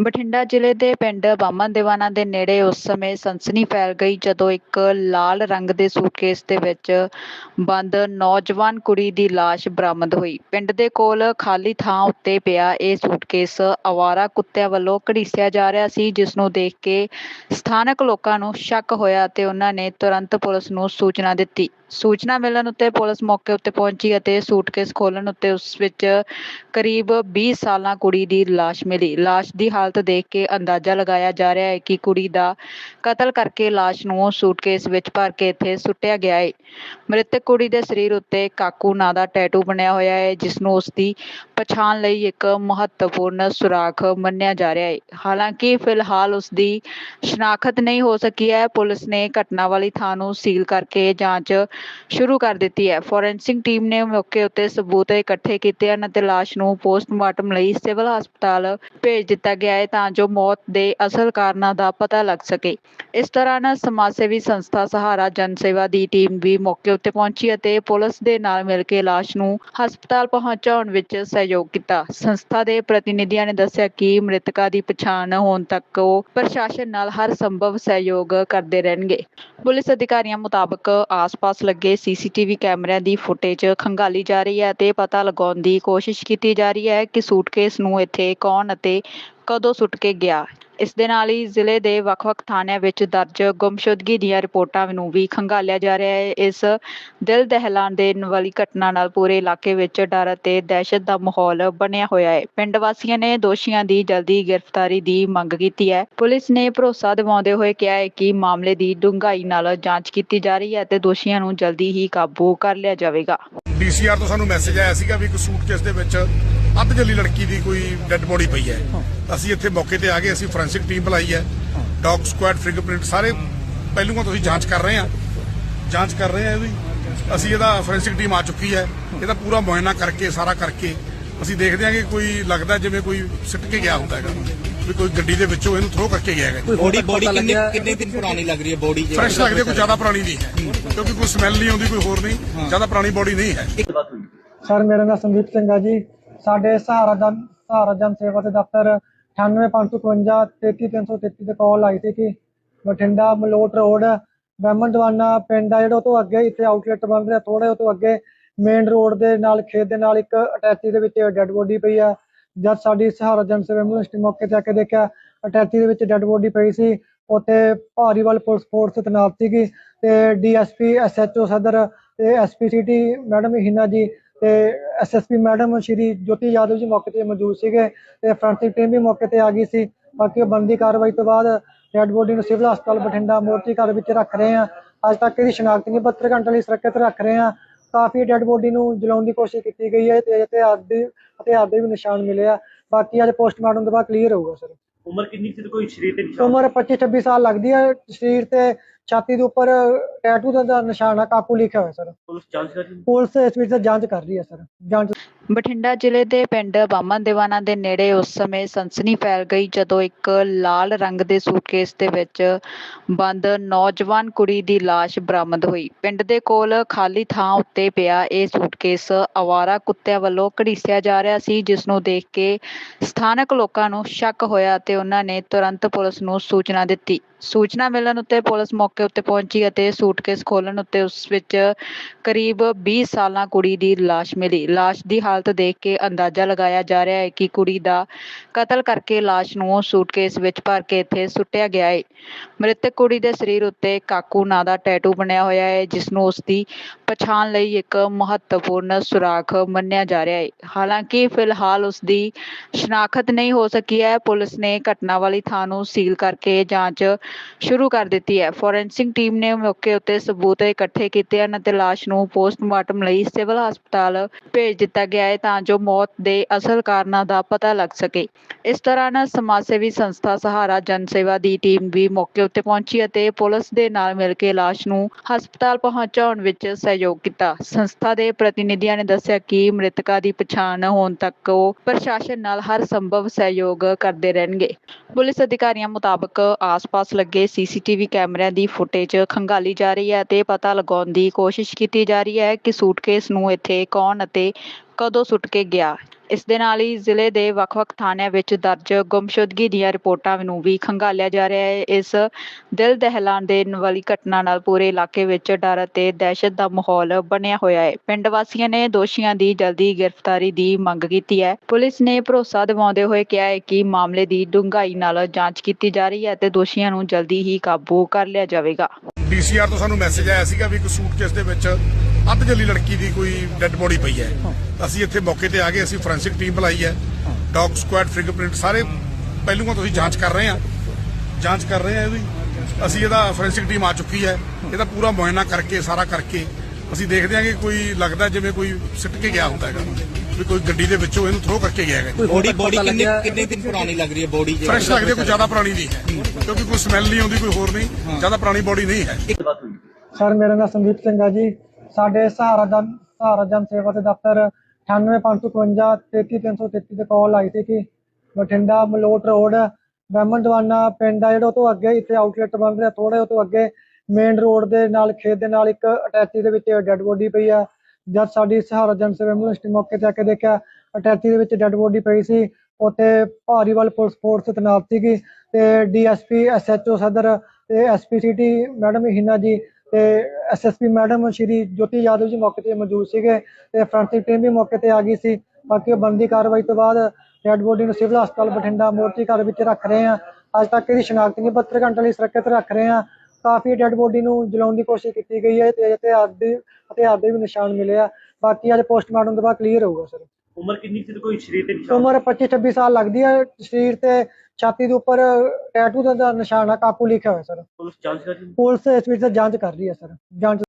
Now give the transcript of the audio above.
ਬਠਿੰਡਾ ਜ਼ਿਲ੍ਹੇ ਦੇ ਪਿੰਡ ਬਾਮਣ ਦੀਵਾਨਾ ਦੇ ਨੇੜੇ ਉਸ ਸਮੇਂ ਸਨਸਨੀ ਫੈਲ ਗਈ ਜਦੋਂ ਇੱਕ ਲਾਲ ਰੰਗ ਦੇ ਸੂਟਕੇਸ ਦੇ ਵਿੱਚ ਬੰਦ ਨੌਜਵਾਨ ਕੁੜੀ ਦੀ ਲਾਸ਼ ਬਰਾਮਦ ਹੋਈ। ਪਿੰਡ ਦੇ ਕੋਲ ਖਾਲੀ ਥਾਂ ਉੱਤੇ ਪਿਆ ਇਹ ਸੂਟਕੇਸ ਅਵਾਰਾ ਕੁੱਤਿਆਂ ਵੱਲੋਂ ਘੜੀਸਿਆ ਜਾ ਰਿਹਾ ਸੀ, ਜਿਸ ਨੂੰ ਦੇਖ ਕੇ ਸਥਾਨਕ ਲੋਕਾਂ ਨੂੰ ਸ਼ੱਕ ਹੋਇਆ ਤੇ ਉਹਨਾਂ ਨੇ ਤੁਰੰਤ ਪੁਲਿਸ ਨੂੰ ਸੂਚਨਾ ਦਿੱਤੀ। ਸੂਚਨਾ ਮਿਲਣ ਉੱਤੇ ਪੁਲਿਸ ਮੌਕੇ ਉੱਤੇ ਪਹੁੰਚੀ ਅਤੇ ਸੂਟਕੇਸ ਖੋਲਣ ਉੱਤੇ ਉਸ ਵਿੱਚ ਕਰੀਬ 20 ਸਾਲਾਂ ਕੁੜੀ ਦੀ ਲਾਸ਼ ਮਿਲੀ। ਲਾਸ਼ ਦੀ ਹਾਲਤ ਦੇਖ ਕੇ ਅੰਦਾਜ਼ਾ ਲਗਾਇਆ ਜਾ ਰਿਹਾ ਹੈ ਕਿ ਕੁੜੀ ਦਾ ਕਤਲ ਕਰਕੇ ਲਾਸ਼ ਨੂੰ ਸੂਟਕੇਸ ਵਿੱਚ ਭਰ ਕੇ ਇੱਥੇ ਸੁੱਟਿਆ ਗਿਆ ਹੈ। ਮ੍ਰਿਤਕ ਕੁੜੀ ਦੇ ਸਰੀਰ ਉੱਤੇ ਕਾਕੂ ਨਾਂ ਦਾ ਟੈਟੂ ਬਣਿਆ ਹੋਇਆ ਹੈ, ਜਿਸ ਨੂੰ ਉਸ ਦੀ ਪਛਾਣ ਲਈ ਇੱਕ ਮਹੱਤਵਪੂਰਨ ਸੁਰਾਖ ਮੰਨਿਆ ਜਾ ਰਿਹਾ ਹੈ। ਹਾਲਾਂਕਿ, ਫਿਲਹਾਲ ਉਸ ਦੀ ਸ਼ਨਾਖਤ ਨਹੀਂ ਹੋ ਸਕੀ ਹੈ। ਪੁਲਿਸ ਨੇ ਘਟਨਾ ਵਾਲੀ ਥਾਂ ਨੂੰ ਸੀਲ ਕਰਕੇ ਜਾਂਚ ਸ਼ੁਰੂ ਕਰ ਦਿੱਤੀ ਹੈ। ਫੋਰੈਂਸਿਕ ਟੀਮ ਨੇ ਮੌਕੇ ਉੱਤੇ ਸਬੂਤ ਇਕੱਠੇ ਕੀਤੇ ਹਨ ਅਤੇ ਲਾਸ਼ ਨੂੰ ਪੋਸਟਮਾਰਟਮ ਲਈ ਸਿਵਲ ਹਸਪਤਾਲ ਭੇਜ ਦਿੱਤਾ ਗਿਆ ਹੈ ਤਾਂ ਜੋ ਮੌਤ ਦੇ ਅਸਲ ਕਾਰਨਾਂ ਦਾ ਪਤਾ ਲੱਗ ਸਕੇ। ਇਸ ਦੌਰਾਨ ਸਮਾਜ ਸੇਵੀ ਸੰਸਥਾ ਸਹਾਰਾ ਜਨ ਸੇਵਾ ਦੀ ਟੀਮ ਵੀ ਮੌਕੇ ਉੱਤੇ ਪਹੁੰਚੀ ਅਤੇ ਪੁਲਿਸ ਦੇ ਨਾਲ ਮਿਲ ਕੇ ਲਾਸ਼ ਨੂੰ ਹਸਪਤਾਲ ਪਹੁੰਚਾਉਣ ਵਿੱਚ ਸਹਿਯੋਗ ਕੀਤਾ। ਸੰਸਥਾ ਦੇ ਪ੍ਰਤੀਨਿਧੀਆਂ ਨੇ ਦੱਸਿਆ ਕਿ ਮ੍ਰਿਤਕਾ ਦੀ ਪਛਾਣ ਹੋਣ ਤੱਕ ਉਹ ਪ੍ਰਸ਼ਾਸਨ ਨਾਲ ਹਰ ਸੰਭਵ ਸਹਿਯੋਗ ਕਰਦੇ ਰਹਿਣਗੇ। ਪੁਲਿਸ ਅਧਿਕਾਰੀਆਂ ਮੁਤਾਬਕ ਆਸ-ਪਾਸ ਲੱਗੇ ਸੀਸੀਟੀਵੀ ਕੈਮਰਿਆਂ ਦੀ ਫੁਟੇਜ ਖੰਗਾਲੀ ਜਾ ਰਹੀ ਹੈ ਅਤੇ ਪਤਾ ਲਗਾਉਣ ਦੀ ਕੋਸ਼ਿਸ਼ ਕੀਤੀ ਜਾ ਰਹੀ ਹੈ ਕਿ ਸੂਟਕੇਸ ਨੂੰ ਇੱਥੇ ਕੌਣ ਅਤੇ ਕਦੋਂ ਸੁੱਟ ਕੇ ਗਿਆ? ਇਸ ਦੇ ਨਾਲ ਹੀ ਜ਼ਿਲ੍ਹੇ ਦੇ ਵੱਖ-ਵੱਖ ਥਾਣਿਆਂ ਵਿੱਚ ਦਰਜ ਗੁੰਮਸ਼ੁਦਗੀ ਦੀਆਂ ਰਿਪੋਰਟਾਂ ਨੂੰ ਵੀ ਖੰਗਾਲਿਆ ਜਾ ਰਿਹਾ ਹੈ। ਇਸ ਦਿਲ ਦਹਿਲਾਣ ਦੇਣ ਵਾਲੀ ਘਟਨਾ ਨਾਲ ਪੂਰੇ ਇਲਾਕੇ ਵਿੱਚ ਡਰ ਅਤੇ ਦਹਿਸ਼ਤ ਦਾ ਮਾਹੌਲ ਬਣਿਆ ਹੋਇਆ ਹੈ। ਪਿੰਡ ਵਾਸੀਆਂ ਨੇ ਦੋਸ਼ੀਆਂ ਦੀ ਜਲਦੀ ਗ੍ਰਿਫਤਾਰੀ ਦੀ ਮੰਗ ਕੀਤੀ ਹੈ। ਪੁਲਿਸ ਨੇ ਭਰੋਸਾ ਦਿਵਾਉਂਦੇ ਹੋਏ ਕਿਹਾ ਹੈ ਕਿ ਮਾਮਲੇ ਦੀ ਡੂੰਘਾਈ ਨਾਲ ਜਾਂਚ ਕੀਤੀ ਜਾ ਰਹੀ ਹੈ ਤੇ ਦੋਸ਼ੀਆਂ ਨੂੰ ਜਲਦੀ ਹੀ ਕਾਬੂ ਕਰ ਲਿਆ ਜਾਵੇਗਾ। ਡੀਸੀਆਰ ਤੋਂ ਸਾਨੂੰ ਮੈਸੇਜ ਆਇਆ ਸੀਗਾ ਵੀ ਇੱਕ ਸੂਟਕੇਸ ਦੇ ਵਿੱਚ ਅੱਧ ਜਲੀ ਲੜਕੀ ਦੀ ਕੋਈ ਡੈੱਡ ਬੋਡੀ ਪਈ ਹੈ। ਅਸੀਂ ਇੱਥੇ ਮੌਕੇ ਤੇ ਆ ਗਏ ਅਸੀਂ ਫੋਰੈਂਸਿਕ ਟੀਮ ਬੁਲਾਈ ਹੈ। ਡੌਗ ਸਕੁਐਡ ਫਿੰਗਰਪ੍ਰਿੰਟ ਸਾਰੇ ਪਹਿਲੂਆਂ ਤੋਂ ਅਸੀਂ ਜਾਂਚ ਕਰ ਰਹੇ ਹਾਂ। ਜਾਂਚ ਕਰ ਰਹੇ ਹਾਂ ਇਹਦੀ। ਅਸੀਂ ਇਹਦਾ ਫੋਰੈਂਸਿਕ ਟੀਮ ਆ ਚੁੱਕੀ ਹੈ। ਇਹਦਾ ਪੂਰਾ ਮੁਆਇਨਾ ਕਰਕੇ ਸਾਰਾ ਕਰਕੇ ਅਸੀਂ ਦੇਖਦੇ ਹਾਂ ਕਿ ਕੋਈ ਲੱਗਦਾ ਜਿਵੇਂ ਕੋਈ ਸਿੱਟ ਕੇ ਗਿਆ ਹੁੰਦਾ ਹੈਗਾ। ਵੀ ਕੋਈ ਗੱਡੀ ਦੇ ਵਿੱਚੋਂ ਇਹਨੂੰ ਥਰੋ ਕਰਕੇ ਗਿਆ ਹੈਗਾ। ਬੋਡੀ ਬੋਡੀ ਕਿੰਨੇ ਕਿੰਨੇ ਦਿਨ ਪੁਰਾਣੀ ਲੱਗ ਰਹੀ ਹੈ ਬੋਡੀ ਫਰੈਸ਼ ਲੱਗਦੀ ਹੈ ਕੋਈ ਜ਼ਿਆਦਾ ਪੁਰਾਣੀ ਨਹੀਂ ਹੈ। ਕਿਉਂਕਿ ਕੋਈ ਸਮੈਲ ਨਹੀਂ ਆਉਂਦੀ ਕੋਈ ਹੋਰ ਨਹੀਂ। ਜ਼ਿਆਦਾ ਪੁਰਾਣੀ ਬੋਡੀ ਨਹੀਂ ਹੈ। ਸਰ ਮੇਰਾ ਨਾਮ ਸੰਦੀਪ ਸਿੰਘ ਹੈ ਜੀ। ਸਾਡੇ ਸਹਾਰਾ ਜਨ ਸਹਾਰਾ ਜਨ ਸੇਵਾ ਦੇ ਦਫ਼ਤਰ 98552 33333 ਤੇ ਕਾਲ ਆਈ ਸੀ ਕਿ ਬਠਿੰਡਾ ਮਲੋਟ ਰੋਡ ਬੈਮਨ ਦਵਾਨਾ ਪਿੰਡ ਆ ਜਿਹੜਾ, ਉਹ ਤੋਂ ਅੱਗੇ ਇੱਥੇ ਆਊਟਲੈਟ ਬਣ ਰਿਹਾ ਥੋੜੇ ਉਹ ਤੋਂ ਅੱਗੇ ਮੇਨ ਰੋਡ ਦੇ ਨਾਲ, ਖੇਤ ਦੇ ਨਾਲ ਇੱਕ ਅਟੈਚੀ ਦੇ ਵਿੱਚ ਡੈੱਡ ਬੋਡੀ ਪਈ ਆ। ਜਦ ਸਾਡੀ ਸਹਾਰਾ ਜਨ ਸੇਵਾ ਐਂਬੂਲੈਂਸ ਮੌਕੇ ਤੇ ਆ ਕੇ ਦੇਖਿਆ, ਅਟੈਚੀ ਦੇ ਵਿੱਚ ਡੈੱਡ ਬੋਡੀ ਪਈ ਸੀ। ਉੱਥੇ ਭਾਰੀਵਾਲ ਪੁਲਿਸ ਫੋਰਸ ਤੈਨਾਤ ਸੀਗੀ ਤੇ ਡੀਐਸਪੀ, ਐਸਐਚਓ ਸਦਰ ਤੇ SP city madam Hina ji ਤੇ ਐਸਐਸਪੀ ਮੈਡਮ ਸ਼੍ਰੀ ਜੋਤੀ ਯਾਦਵ ਜੀ ਮੌਕੇ ਤੇ ਮੌਜੂਦ ਸੀਗੇ ਤੇ ਫਰੰਟਿਕ ਟੀਮ ਵੀ ਮੌਕੇ ਤੇ ਆ ਗਈ ਸੀ। ਬਾਕੀ ਉਹ ਬਣਦੀ ਕਾਰਵਾਈ ਤੋਂ ਬਾਅਦ ਡੈਡ ਬੋਡੀ ਨੂੰ ਸਿਵਲ ਹਸਪਤਾਲ ਬਠਿੰਡਾ ਮੋਰਚੀ ਘਰ ਵਿੱਚ ਰੱਖ ਰਹੇ ਆ ਅੱਜ ਤੱਕ ਇਹਦੀ ਸ਼ਨਾਖਤ ਨਹੀਂ 72 ਘੰਟੇ ਲਈ ਸੁਰੱਖਿਅਤ ਰੱਖ ਰਹੇ ਆ ਕਾਫੀ ਡੈਡ ਬੋਡੀ ਨੂੰ ਜਲਾਉਣ ਦੀ ਕੋਸ਼ਿਸ਼ ਕੀਤੀ ਗਈ ਹੈ ਤੇ ਹਥਿਆਰ ਦੇ ਹਥਿਆਰ ਦੇ ਵੀ ਨਿਸ਼ਾਨ ਮਿਲੇ ਆ। ਬਾਕੀ ਅੱਜ ਪੋਸਟਮਾਰਟਮ ਤੋਂ ਬਾਅਦ ਕਲੀਅਰ ਹੋਊਗਾ ਸਰ ਉਮਰ ਕਿੰਨੀ ਸੀ ਤੇ ਕੋਈ ਸਰੀਰ ਤੇ ਨਿਸ਼ਾਨ? ਉਮਰ 25 26 ਸਾਲ ਲੱਗਦੀ ਹੈ। ਸਰੀਰ ਤੇ ਛਾਤੀ ਦੇ ਉੱਪਰ ਟੈਟੂ ਦਾ- ਨਿਸ਼ਾਨ ਆ ਕਾਕੂ ਲਿਖਿਆ ਹੋਇਆ ਸਰ ਪੁਲਿਸ ਜਾਂਚ ਕਰ ਰਹੀ ਹੈ। ਪੁਲਿਸ ਇਸ ਵਿੱਚ ਜਾਂਚ ਕਰ ਰਹੀ ਹੈ ਸਰ ਜਾਂਚ ਬਠਿੰਡਾ ਜ਼ਿਲ੍ਹੇ ਦੇ ਪਿੰਡ ਬਾਮਣ ਦੀਵਾਨਾ ਦੇ ਨੇੜੇ ਉਸ ਸਮੇਂ ਸਨਸਨੀ ਫੈਲ ਗਈ ਜਦੋਂ ਇੱਕ ਲਾਲ ਰੰਗ ਦੇ ਸੂਟਕੇਸ ਦੇ ਵਿੱਚ ਬੰਦ ਨੌਜਵਾਨ ਕੁੜੀ ਦੀ ਲਾਸ਼ ਬਰਾਮਦ ਹੋਈ। ਪਿੰਡ ਦੇ ਕੋਲ ਖਾਲੀ ਥਾਂ ਉੱਤੇ ਪਿਆ ਇਹ ਸੂਟਕੇਸ ਅਵਾਰਾ ਕੁੱਤਿਆਂ ਵੱਲੋਂ ਘੜੀਸਿਆ ਜਾ ਰਿਹਾ ਸੀ ਜਿਸ ਨੂੰ ਦੇਖ ਕੇ ਸਥਾਨਕ ਲੋਕਾਂ ਨੂੰ ਸ਼ੱਕ ਹੋਇਆ ਤੇ ਉਹਨਾਂ ਨੇ ਤੁਰੰਤ ਪੁਲਿਸ ਨੂੰ ਸੂਚਨਾ ਦਿੱਤੀ। ਸੂਚਨਾ ਮਿਲਣ ਉੱਤੇ ਪੁਲਿਸ ਮੌਕੇ ਉੱਤੇ ਪਹੁੰਚੀ ਅਤੇ ਸੂਟਕੇਸ ਖੋਲਣ ਉੱਤੇ ਉਸ ਵਿੱਚ ਕਰੀਬ 20 ਸਾਲਾਂ ਕੁੜੀ ਦੀ ਲਾਸ਼ ਮਿਲੀ। ਲਾਸ਼ ਦੀ ਹਾਲਤ ਦੇਖ ਕੇ ਅੰਦਾਜ਼ਾ ਲਗਾਇਆ ਜਾ ਰਿਹਾ ਹੈ ਕਿ ਕੁੜੀ ਦਾ ਕਤਲ ਕਰਕੇ ਲਾਸ਼ ਨੂੰ ਸੂਟਕੇਸ ਵਿੱਚ ਭਰ ਕੇ ਇੱਥੇ ਸੁੱਟਿਆ ਗਿਆ ਹੈ। ਮ੍ਰਿਤਕ ਕੁੜੀ ਦੇ ਸਰੀਰ ਉੱਤੇ ਕਾਕੂ ਨਾਂ ਦਾ ਟੈਟੂ ਬਣਿਆ ਹੋਇਆ ਹੈ, ਜਿਸ ਨੂੰ ਉਸ ਦੀ ਪਛਾਣ ਲਈ ਇੱਕ ਮਹੱਤਵਪੂਰਨ ਸੁਰਾਖ ਮੰਨਿਆ ਜਾ ਰਿਹਾ ਹੈ। ਹਾਲਾਂਕਿ, ਫਿਲਹਾਲ ਉਸ ਦੀ ਸ਼ਨਾਖਤ ਨਹੀਂ ਹੋ ਸਕੀ ਹੈ। ਪੁਲਿਸ ਨੇ ਘਟਨਾ ਵਾਲੀ ਥਾਂ ਨੂੰ ਸੀਲ ਕਰਕੇ ਜਾਂਚ ਸ਼ੁਰੂ ਕਰ ਦਿੱਤੀ ਹੈ। ਫੋਰੈਂਸਿਕ ਟੀਮ ਨੇ ਮੌਕੇ ਉੱਤੇ ਸਬੂਤ ਇਕੱਠੇ ਕੀਤੇ ਹਨ ਅਤੇ ਲਾਸ਼ ਨੂੰ ਪੋਸਟਮਾਰਟਮ ਲਈ ਸਿਵਲ ਹਸਪਤਾਲ ਭੇਜ ਦਿੱਤਾ ਗਿਆ ਹੈ ਤਾਂ ਜੋ ਮੌਤ ਦੇ ਅਸਲ ਕਾਰਨਾਂ ਦਾ ਪਤਾ ਲੱਗ ਸਕੇ। ਇਸ ਦੌਰਾਨ ਸਮਾਜ ਸੇਵੀ ਸੰਸਥਾ ਸਹਾਰਾ ਜਨ ਸੇਵਾ ਦੀ ਟੀਮ ਵੀ ਮੌਕੇ ਉੱਤੇ ਪਹੁੰਚੀ ਅਤੇ ਪੁਲਿਸ ਦੇ ਨਾਲ ਮਿਲ ਕੇ ਲਾਸ਼ ਨੂੰ ਹਸਪਤਾਲ ਪਹੁੰਚਾਉਣ ਵਿੱਚ ਸਹਿਯੋਗ ਕੀਤਾ। ਸੰਸਥਾ ਦੇ ਪ੍ਰਤੀਨਿਧੀਆਂ ਨੇ ਦੱਸਿਆ ਕਿ ਮ੍ਰਿਤਕਾ ਦੀ ਪਛਾਣ ਹੋਣ ਤੱਕ ਉਹ ਪ੍ਰਸ਼ਾਸਨ ਨਾਲ ਹਰ ਸੰਭਵ ਸਹਿਯੋਗ ਕਰਦੇ ਰਹਿਣਗੇ। ਪੁਲਿਸ ਅਧਿਕਾਰੀਆਂ ਮੁਤਾਬਕ ਆਸ-ਪਾਸ ਲੱਗੇ ਸੀਸੀਟੀਵੀ ਕੈਮਰਿਆਂ ਦੀ ਫੁਟੇਜ ਖੰਗਾਲੀ ਜਾ ਰਹੀ ਹੈ ਅਤੇ ਪਤਾ ਲਗਾਉਣ ਦੀ ਕੋਸ਼ਿਸ਼ ਕੀਤੀ ਜਾ ਰਹੀ ਹੈ ਕਿ ਸੂਟਕੇਸ ਨੂੰ ਇੱਥੇ ਕੌਣ ਅਤੇ ਕਦੋਂ ਸੁੱਟ ਕੇ ਗਿਆ? ਇਸ ਦੇ ਨਾਲ ਹੀ ਜ਼ਿਲ੍ਹੇ ਦੇ ਵੱਖ-ਵੱਖ ਥਾਣਿਆਂ ਵਿੱਚ ਦਰਜ ਗੁੰਮਸ਼ੁਦਗੀ ਦੀਆਂ ਰਿਪੋਰਟਾਂ ਨੂੰ ਵੀ ਖੰਗਾਲਿਆ ਜਾ ਰਿਹਾ ਹੈ। ਇਸ ਦਿਲ ਦਹਿਲਾਣ ਦੇਣ ਵਾਲੀ ਘਟਨਾ ਨਾਲ ਪੂਰੇ ਇਲਾਕੇ ਵਿੱਚ ਡਰ ਅਤੇ ਦਹਿਸ਼ਤ ਦਾ ਮਾਹੌਲ ਬਣਿਆ ਹੋਇਆ ਹੈ। ਪਿੰਡ ਵਾਸੀਆਂ ਨੇ ਦੋਸ਼ੀਆਂ ਦੀ ਜਲਦੀ ਗ੍ਰਿਫਤਾਰੀ ਦੀ ਮੰਗ ਕੀਤੀ ਹੈ। ਪੁਲਿਸ ਨੇ ਭਰੋਸਾ ਦਿਵਾਉਂਦੇ ਹੋਏ ਕਿਹਾ ਹੈ ਕਿ ਮਾਮਲੇ ਦੀ ਡੂੰਘਾਈ ਨਾਲ ਜਾਂਚ ਕੀਤੀ ਜਾ ਰਹੀ ਹੈ ਅਤੇ ਦੋਸ਼ੀਆਂ ਨੂੰ ਜਲਦੀ ਹੀ ਕਾਬੂ ਕਰ ਲਿਆ ਜਾਵੇਗਾ। ਡੀਸੀਆਰ ਤੋਂ ਸਾਨੂੰ ਮੈਸੇਜ ਆਇਆ ਸੀਗਾ ਵੀ ਇੱਕ ਸੂਟਕੇਸ ਦੇ ਵਿੱਚ ਅੱਧ ਜਲੀ ਲੜਕੀ ਦੀ ਕੋਈ ਡੈੱਡ ਬੋਡੀ ਪਈ ਹੈ। ਅਸੀਂ ਇੱਥੇ ਮੌਕੇ ਤੇ ਆ ਗਏ ਅਸੀਂ ਫੋਰੈਂਸਿਕ ਟੀਮ ਬੁਲਾਈ ਹੈ। ਡੌਗ ਸਕੁਐਡ ਫਿੰਗਰਪ੍ਰਿੰਟ ਸਾਰੇ ਪਹਿਲੂਆਂ ਤੋਂ ਅਸੀਂ ਜਾਂਚ ਕਰ ਰਹੇ ਹਾਂ। ਜਾਂਚ ਕਰ ਰਹੇ ਹਾਂ ਇਹਦੀ। ਅਸੀਂ ਇਹਦਾ ਫੋਰੈਂਸਿਕ ਟੀਮ ਆ ਚੁੱਕੀ ਹੈ। ਇਹਦਾ ਪੂਰਾ ਮੁਆਇਨਾ ਕਰਕੇ ਸਾਰਾ ਕਰਕੇ ਅਸੀਂ ਦੇਖਦੇ ਹਾਂ ਕਿ ਕੋਈ ਲੱਗਦਾ ਜਿਵੇਂ ਕੋਈ ਸਿੱਟ ਕੇ ਗਿਆ ਹੁੰਦਾ ਹੈਗਾ। ਵੀ ਕੋਈ ਗੱਡੀ ਦੇ ਵਿੱਚੋਂ ਇਹਨੂੰ ਥਰੋ ਕਰਕੇ ਗਿਆ ਹੈਗਾ ਬੋਡੀ ਬੋਡੀ ਕਿੰਨੇ ਕਿੰਨੇ ਦਿਨ ਪੁਰਾਣੀ ਲੱਗ ਰਹੀ ਹੈ ਬੋਡੀ ਫਰੈਸ਼ ਲੱਗਦੀ ਹੈ, ਕੋਈ ਜ਼ਿਆਦਾ ਪੁਰਾਣੀ ਨਹੀਂ ਹੈ। ਕਿਉਂਕਿ ਕੋਈ ਸਮੈਲ ਨਹੀਂ ਆਉਂਦੀ ਕੋਈ ਹੋਰ ਨਹੀਂ। ਜ਼ਿਆਦਾ ਪੁਰਾਣੀ ਬੋਡੀ ਨਹੀਂ ਹੈ। ਸਰ ਮੇਰਾ ਨਾਮ ਸੰਦੀਪ ਸਿੰਘ ਹੈ ਜੀ। ਸਾਡੇ ਸਹਾਰਾ ਜਨ ਸਹਾਰਾ ਜਨ ਸੇਵਾ ਦੇ ਦਫ਼ਤਰ 98552 33333 ਤੇ ਕਾਲ ਆਈ ਸੀ ਕਿ ਬਠਿੰਡਾ ਮਲੋਟ ਰੋਡ ਬ੍ਰਹਮਣ ਦਵਾਨਾ ਪਿੰਡ ਆ ਜਿਹੜਾ ਉਹ ਤੋਂ ਅੱਗੇ ਇੱਥੇ ਆਊਟਲੈਟ ਬਣ ਰਿਹਾ ਥੋੜੇ ਉਹ ਤੋਂ ਅੱਗੇ ਮੇਨ ਰੋਡ ਦੇ ਨਾਲ ਖੇਤ ਦੇ ਨਾਲ ਇੱਕ ਅਟੈਚੀ ਦੇ ਵਿੱਚ ਡੈੱਡ ਬੋਡੀ ਪਈ ਆ। ਜਦ ਸਾਡੀ ਸਹਾਰਾ ਜਨ ਸੇਵਾ ਐਂਬੂਲੈਂਸ ਟੀਮ ਮੌਕੇ ਤੇ ਆ ਕੇ ਦੇਖਿਆ ਅਟੈਚੀ ਦੇ ਵਿੱਚ ਡੈੱਡ ਬੋਡੀ ਪਈ ਸੀ, ਉੱਥੇ ਭਾਰੀਵਾਲ ਪੁਲਿਸ ਫੋਰਸ ਤੈਨਾਤ ਸੀਗੀ ਤੇ ਡੀਐਸਪੀ, ਐਸਐਚਓ ਸਦਰ ਤੇ SP city madam Hina ji ਤੇ ਐਸਐਸਪੀ ਮੈਡਮ ਸ਼੍ਰੀ ਜੋਤੀ ਯਾਦਵ ਜੀ ਮੌਕੇ ਤੇ ਮੌਜੂਦ ਸੀਗੇ ਤੇ ਫਰੰਟਿਕ ਟੀਮ ਵੀ ਮੌਕੇ ਤੇ ਆ ਗਈ ਸੀ। ਬਾਕੀ ਉਹ ਬਣਦੀ ਕਾਰਵਾਈ ਤੋਂ ਬਾਅਦ ਡੈਡ ਬੋਡੀ ਨੂੰ ਸਿਵਲ ਹਸਪਤਾਲ ਬਠਿੰਡਾ ਮੋਰਚੀ ਘਰ ਵਿੱਚ ਰੱਖ ਰਹੇ ਆ ਅੱਜ ਤੱਕ ਇਹਦੀ ਸ਼ਨਾਖਤ ਨਹੀਂ 72 ਘੰਟੇ ਲਈ ਸੁਰੱਖਿਅਤ ਰੱਖ ਰਹੇ ਆ ਕਾਫੀ ਡੈਡ ਬੋਡੀ ਨੂੰ ਜਲਾਉਣ ਦੀ ਕੋਸ਼ਿਸ਼ ਕੀਤੀ ਗਈ ਹੈ ਤੇ ਹਥਿਆਰ ਦੇ ਹਥਿਆਰ ਦੇ ਵੀ ਨਿਸ਼ਾਨ ਮਿਲੇ ਆ। ਬਾਕੀ ਅੱਜ ਪੋਸਟਮਾਰਟਮ ਤੋਂ ਬਾਅਦ ਕਲੀਅਰ ਹੋਊਗਾ ਸਰ। ਉਮਰ ਕਿੰਨੀ ਸੀ ਤੇ ਕੋਈ ਸਰੀਰ ਤੇ ਨਿਸ਼ਾਨ? ਉਮਰ 25 26 ਸਾਲ ਲੱਗਦੀ ਹੈ ਸਰੀਰ ਤੇ ਛਾਤੀ ਦੇ ਉੱਪਰ ਟੈਟੂ ਦਾ ਨਿਸ਼ਾਨ ਆ ਕਾਕੂ ਲਿਖਿਆ ਹੋਇਆ ਸਰ। ਪੁਲਿਸ ਜਾਂਚ ਕਰ ਰਹੀ ਹੈ? ਪੁਲਿਸ ਇਸ ਵਿੱਚ ਜਾਂਚ ਕਰ ਰਹੀ ਹੈ ਸਰ। ਜਾਂਚ